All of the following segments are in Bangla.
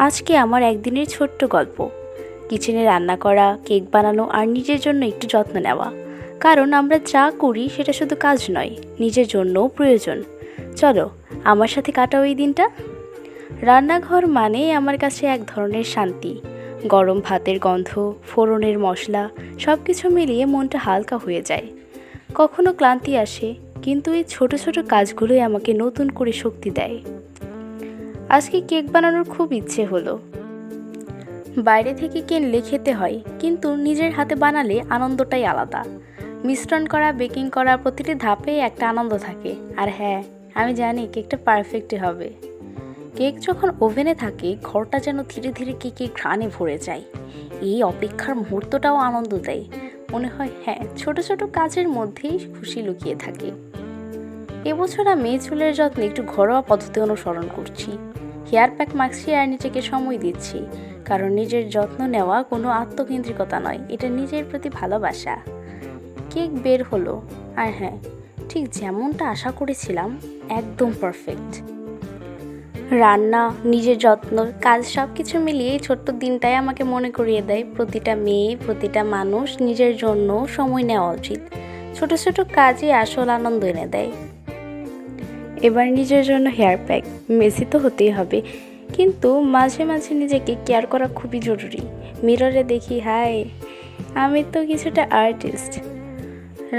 আজকে আমার একদিনের ছোট্ট গল্প। কিচেনে রান্না করা, কেক বানানো আর নিজের জন্য একটু যত্ন নেওয়া। কারণ আমরা যা করি সেটা শুধু কাজ নয়, নিজের জন্যও প্রয়োজন। চলো, আমার সাথে কাটাও এই দিনটা। রান্নাঘর মানে আমার কাছে এক ধরনের শান্তি। গরম ভাতের গন্ধ, ফোড়নের মশলা সব কিছু মিলিয়ে মনটা হালকা হয়ে যায়। কখনো ক্লান্তি আসে, কিন্তু এই ছোট ছোট কাজগুলোই আমাকে নতুন করে শক্তি দেয়। আজকে কেক বানানোর খুব ইচ্ছে হলো। বাইরে থেকে কিনলে খেতে হয়, কিন্তু নিজের হাতে বানালে আনন্দটাই আলাদা। মিশ্রণ করা, বেকিং করা প্রতিটি ধাপেই একটা আনন্দ থাকে। আর হ্যাঁ আমি জানি কেকটা পারফেক্টই হবে। কেক যখন ওভেনে থাকে, ঘরটা যেন ধীরে ধীরে কেকে ঘ্রাণে ভরে যায়। এই অপেক্ষার মুহূর্তটাও আনন্দ দেয়। মনে হয় হ্যাঁ ছোট ছোট কাজের মধ্যেই খুশি লুকিয়ে থাকে। এবছর আমি চুলের যত্নে একটু ঘরোয়া পদ্ধতি অনুসরণ করছি। হেয়ার প্যাক মাখছি আর নিজেকে সময় দিচ্ছি, কারণ নিজের যত্ন নেওয়া কোনো আত্মকেন্দ্রিকতা নয়, এটা নিজের প্রতি ভালোবাসা। কেক বের হলো, আর হ্যাঁ ঠিক যেমনটা আশা করেছিলাম, একদম পারফেক্ট রান্না, নিজের যত্ন, কাজ সব কিছু মিলিয়ে ছোট্ট দিনটাই আমাকে মনে করিয়ে দেয়, প্রতিটা মেয়ে, প্রতিটা মানুষ নিজের জন্য সময় নেওয়া উচিত। ছোট ছোট কাজই আসল আনন্দ এনে দেয়। এবার নিজের জন্য হেয়ার প্যাক মেসি তো হতেই হবে। কিন্তু মাঝে মাঝে নিজেকে কেয়ার করা খুবই জরুরি। মিররে দেখি হাই আমি তো কিছুটা আর্টিস্ট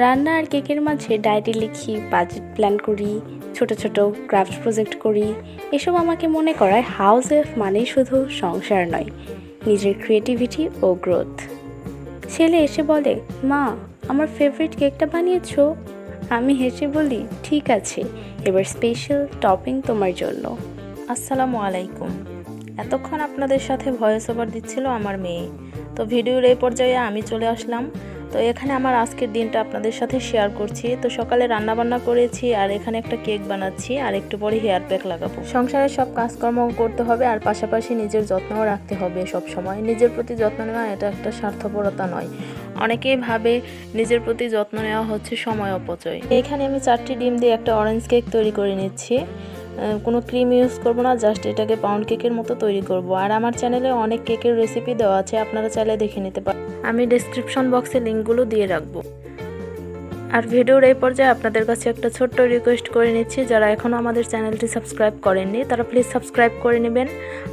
রান্না আর কেকের মাঝে ডায়েরি লিখি বাজেট প্ল্যান করি, ছোট ছোট ক্রাফট প্রজেক্ট করি। এসব আমাকে মনে করায় হাউস ওয়েফ মানেই শুধু সংসার নয়, নিজের ক্রিয়েটিভিটি ও গ্রোথ ছেলে এসে বলে, মা, আমার ফেভারিট কেকটা বানিয়েছো? আমি হেসে বলি, ঠিক আছে, এবার স্পেশাল টপিং তোমার জন্য। আসসালামু আলাইকুম। এতক্ষণ আপনাদের সাথে ভয়েস ওভার দিচ্ছিল আমার মেয়ে। তো ভিডিওর এই পর্যায়ে আমি চলে আসলাম। তো এখানে আমার আজকের দিনটা আপনাদের সাথে শেয়ার করছি। তো সকালে রান্না বান্না করেছি আর এখানে একটা কেক বানাচ্ছি আর একটু পরে হেয়ার প্যাক লাগাবো। সংসারের সব কাজকর্ম করতে হবে আর পাশাপাশি নিজের যত্নও রাখতে হবে সব সময় নিজের প্রতি যত্ন নেওয়া এটা একটা স্বার্থপরতা নয়। অনেকেই ভাবে নিজের প্রতি যত্ন নেওয়া হচ্ছে সময় অপচয়। এখানে আমি চারটি ডিম দিয়ে একটা অরেঞ্জ কেক তৈরি করে নিচ্ছি। কোনো ক্রিম ইউজ করব না জাস্ট এটাকে পাউন্ড কেকের মতো তৈরি করব। আর আমার চ্যানেলে অনেক কেকের রেসিপি দেওয়া আছে আপনারা চাইলে দেখে নিতে পারেন আমি ডেসক্রিপশন বক্সে লিঙ্কগুলো দিয়ে রাখব। আর ভিডিওর এই পর্যায়ে আপনাদের কাছে একটা ছোট্ট রিকোয়েস্ট করে নিচ্ছি যারা এখনও আমাদের চ্যানেলটি সাবস্ক্রাইব করেননি তারা প্লিজ সাবস্ক্রাইব করে নেবেন।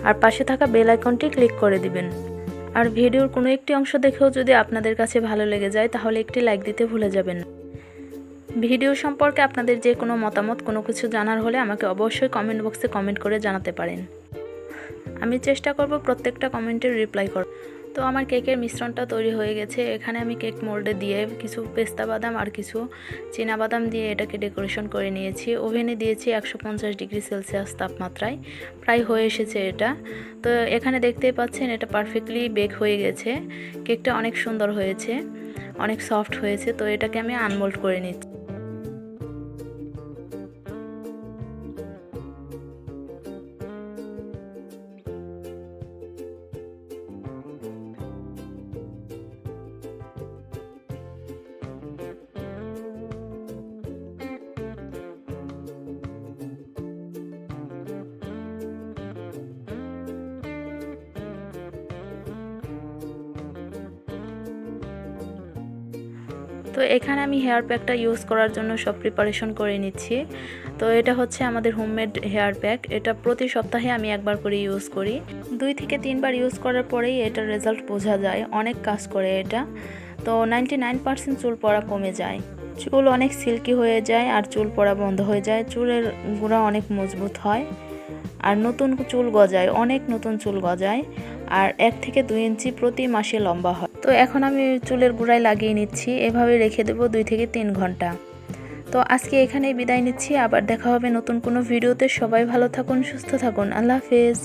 আর পাশে থাকা বেল আইকনটি ক্লিক করে দিবেন। আর ভিডিওর কোনো একটি অংশ দেখেও যদি আপনাদের কাছে ভালো লেগে যায়, তাহলে একটি লাইক দিতে ভুলে যাবেন। না ভিডিও সম্পর্কে আপনাদের যে কোনো মতামত, কোনো কিছু জানার হলে আমাকে অবশ্যই কমেন্ট বক্সে কমেন্ট করে জানাতে পারেন। আমি চেষ্টা করব প্রত্যেকটা কমেন্টের রিপ্লাই কর তো আমার কেকের মিশ্রণটা তৈরি হয়ে গেছে। এখানে আমি কেক মোল্ডে দিয়ে কিছু পেস্তা বাদাম আর কিছু বাদাম দিয়ে এটাকে ডেকোরেশন করে নিয়েছি। ওভেনে দিয়েছি একশো পঞ্চাশ ডিগ্রি সেলসিয়াস তাপমাত্রায়। প্রায় হয়ে এসেছে এটা। তো এখানে দেখতেই পাচ্ছেন এটা পারফেক্টলি বেক হয়ে গেছে। কেকটা অনেক সুন্দর হয়েছে, অনেক সফট হয়েছে। তো এটাকে আমি আনমোল্ড করে নিচ্ছি। তো এখানে আমি হেয়ার প্যাকটা ইউজ করার জন্য সব প্রিপারেশন করে নিচ্ছি। তো এটা হচ্ছে আমাদের হোমমেড হেয়ার প্যাক এটা প্রতি সপ্তাহে আমি একবার করে ইউজ করি। দুই থেকে তিনবার ইউজ করার পরেই এটার রেজাল্ট বোঝা যায়। অনেক কাজ করে এটা। তো নাইনটি নাইন পার্সেন্ট চুল পড়া কমে যায়। চুল অনেক সিল্কি হয়ে যায় আর চুল পড়া বন্ধ হয়ে যায়। চুলের গুঁড়া অনেক মজবুত হয়। আর নতুন চুল গজায়। অনেক নতুন চুল গজায়। আর এক থেকে দুই ইঞ্চি প্রতি মাসে লম্বা হয়। তো এখন আমি চুলের গুড়ায় লাগিয়ে নিচ্ছি। এভাবে রেখে দেবো দুই থেকে তিন ঘণ্টা। তো আজকে এখানেই বিদায় নিচ্ছি। আবার দেখা হবে নতুন কোনো ভিডিওতে। সবাই ভালো থাকুন, সুস্থ থাকুন। আল্লাহ হাফেজ।